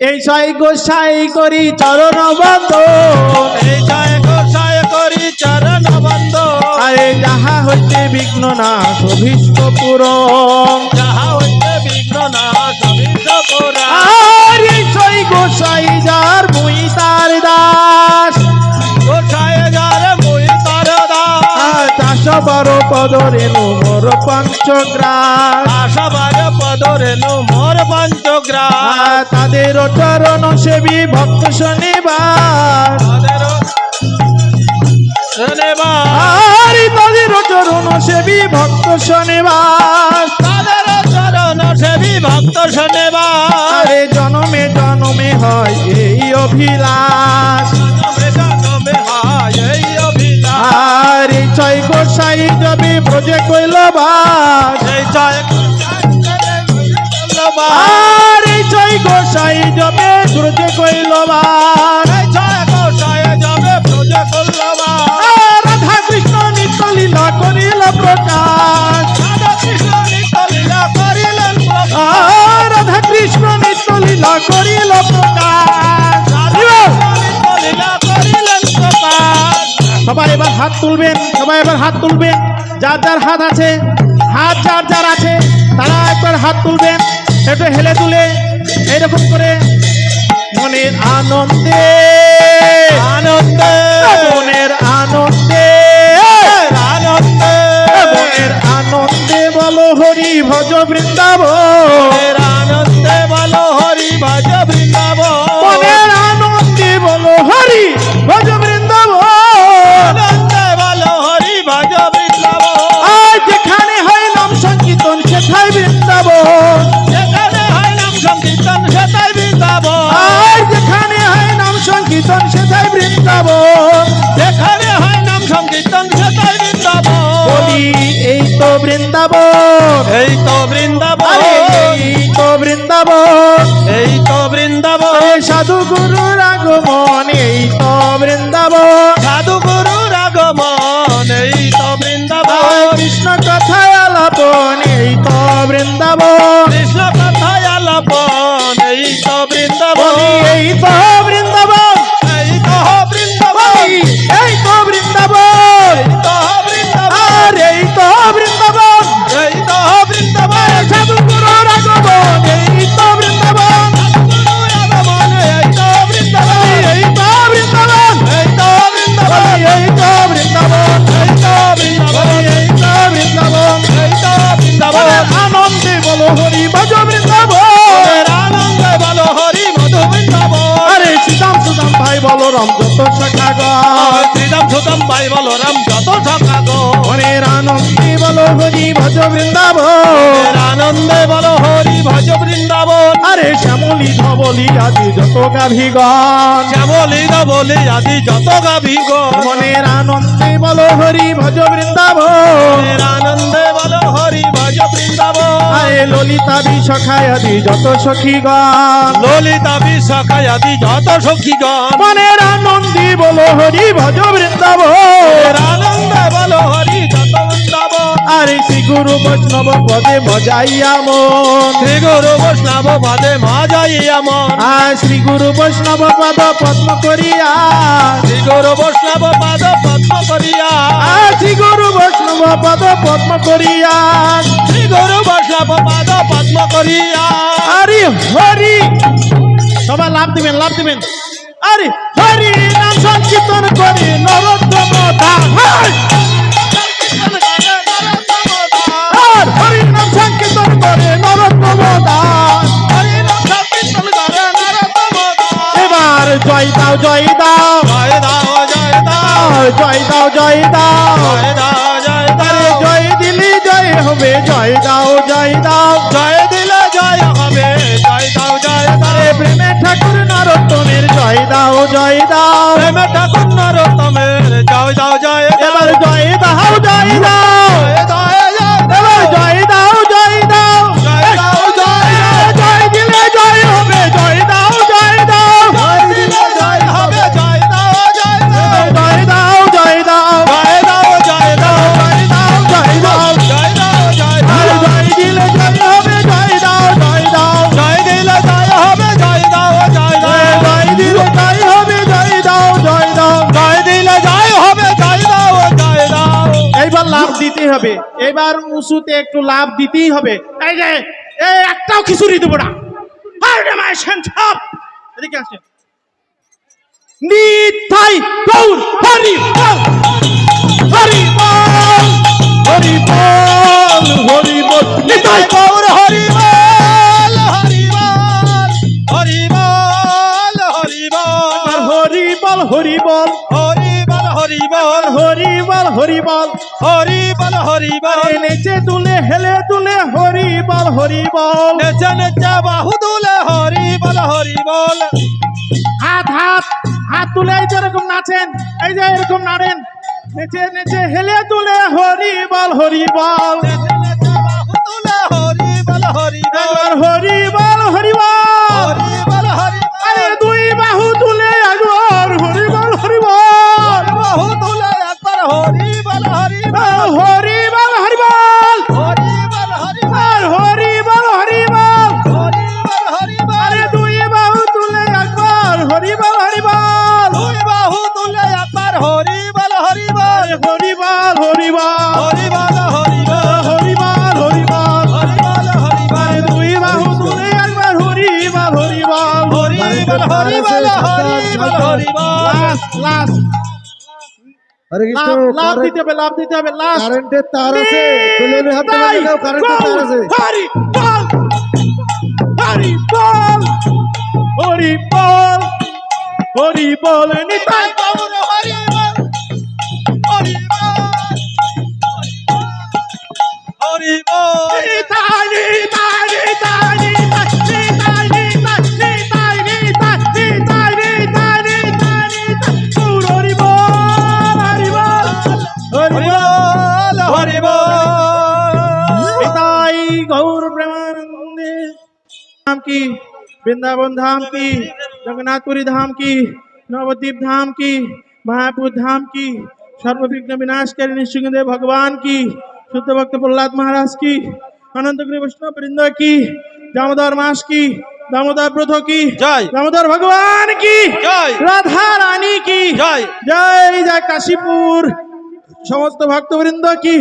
এই ছয় গোসাই করি চরণ বন্ধ। এই জয় গোসাই করি চরণ বন্ধ। আরে যাহা হইতে বিঘ্ন না অভীষ্ট পূরণ। যাহা হইতে বিঘ্ন না সবিষ পুরা আর এই ছয় গোসাই যার মুই তার দাস। গোসাই যার মুই তার দাস। আর চাষ বারো পদ মোর পঞ্চগ্রাস রেণু মোর পঞ্চগ্রাম আর তাদের চরণ সেবী ভক্ত শনিবার। শনিবার। তাদের চরণ সেবী ভক্ত শনিবার। তাদের চরণ সেবী ভক্ত শনিবার। জনমে জনমে হয় এই অভিলাষ। জনমে হয় এই অভিলাষ। ছয় গোসাই যাবে ব্রজে কইল বাস এই জয় আর এই ছয় গোসাই যাবে ব্রজে কইল বাস এই জয় গোসাই যাবে ব্রজ রাধা কৃষ্ণ নিত্য লীলা করিল প্রকাশ। রাধা কৃষ্ণ নিত্য লীলা করিলেন প্রকাশ। রাধা কৃষ্ণ নিত্য লীলা করিল প্রকাশ। সবাই এবার হাত তুলবেন সবাই এবার হাত তুলবেন। যার যার হাত আছে হাত যার যার আছে তারা একবার হাত তুলবেন। একটু হেলে তুলে এইরকম করে মনের আনন্দে। আনন্দে মনের আনন্দে আনন্দে। মনের আনন্দে বলো হরি ভজ বৃন্দাবন। বৃন্দাবন। এই তো বৃন্দাবন। এই তো বৃন্দাবন। ভাই বলো রাম যত ঠকা গো। মনের আনন্দে বলো হরি ভজ বৃন্দাবন। আনন্দে বলো হরি ভজ বৃন্দাবন। আরে শ্যামলি ধবলি আদি যত গাভিগণ শ্যামলি ধবলি আদি যত গাভী গো মনের আনন্দে বলো হরি ভজ বৃন্দাবন। আনন্দে ভজ বৃন্দাবন। আরে ললিতা বিশখায় আদি যত সখীগণ। ললিতা বিশাখায় আদি যত সখীগণ। মনের আনন্দে বলো হরি ভজ বৃন্দাবন। আনন্দে বলো হরি যত বৃন্দাবন। আরে শ্রী গুরু বৈষ্ণব পদে মজাইয়া মন। শ্রী গুরু বৈষ্ণব পদে মা যাই আমন আর শ্রী গুরু বৈষ্ণব পদ পদ্ম করিয়া। শ্রী গুরু বৈষ্ণব পদ পদ্ম করিয়া শ্রী গুরু বৈষ্ণব পাদ পদ্ম করিয়া। আরে হরি সবাই লাভ দিবেন লাভ দিবেন। আরে হরি নাম সংকীর্তন করি নরোত্তম হরি নাম সংকীর্তন করে নরোত্তম। এবার জয় দাও। জয় দাও জয় দাও। জয় দাও জয় দাও। জয় দাও জয় দিলি, জয় হবে, জয় দাও জয় দাও, জয় দিলে জয় হবে, জয় দাও জয় দাও। প্রেমে ঠাকুর নরোত্তমের, জয় দাও জয় দাও। প্রেমে ঠাকুর নরোত্তমের, জয় দাও, জয় এবার জয় দাও জয় দাও। হবে। এবার উঁচুতে একটু লাভ দিতেই হবে। এই যে, এই একটাও খিচুড়ি দেবো না। হরি বল। হরিবল হরিবল। হরিবল হরিবল। নেচে তুলে হেলে দুলে হরিবল হরিবল। নেচে নেচে বাহু দুলে হরিবল হরিবল। হাত হাত হাত তুলে এই যে এরকম নাচেন এই যে এরকম নাড়েন। নেচে নেচে হেলে দুলে হরিবল হরিবল। নেচে নেচে বাহু দুলে হরিবল হরিবল। হরিবল বল হরি বল হরি বল হরি। বল। লাস্ট লাস্ট হরে কৃষ্ণ লাভ দিতে হবে লাভ দিতে হবে লাস্ট কারেন্টের তার আছে। বেলুনের হাত থেকে দাও কারেন্টের তার আছে। হরি বল। হরি বল। হরি বল। হরি বল নিতাই। গৌর হরি বল। হরি বল। হরি বল। धाम की वृंदावन धाम की जगन्नाथपुरी धाम की नवद्वीप धाम की महापुर धाम की सर्वविघ्न विनाशकारी निश्चिंदेव भगवान की शुद्ध भक्त प्रहलाद महाराज की अनंत गिरी वैष्णव वृंद की दामोदर मास की दामोदर ब्रथ की জয় दामोदर भगवान की জয় राधा रानी की জয় जय जय काशीपुर समस्त भक्तवृंद की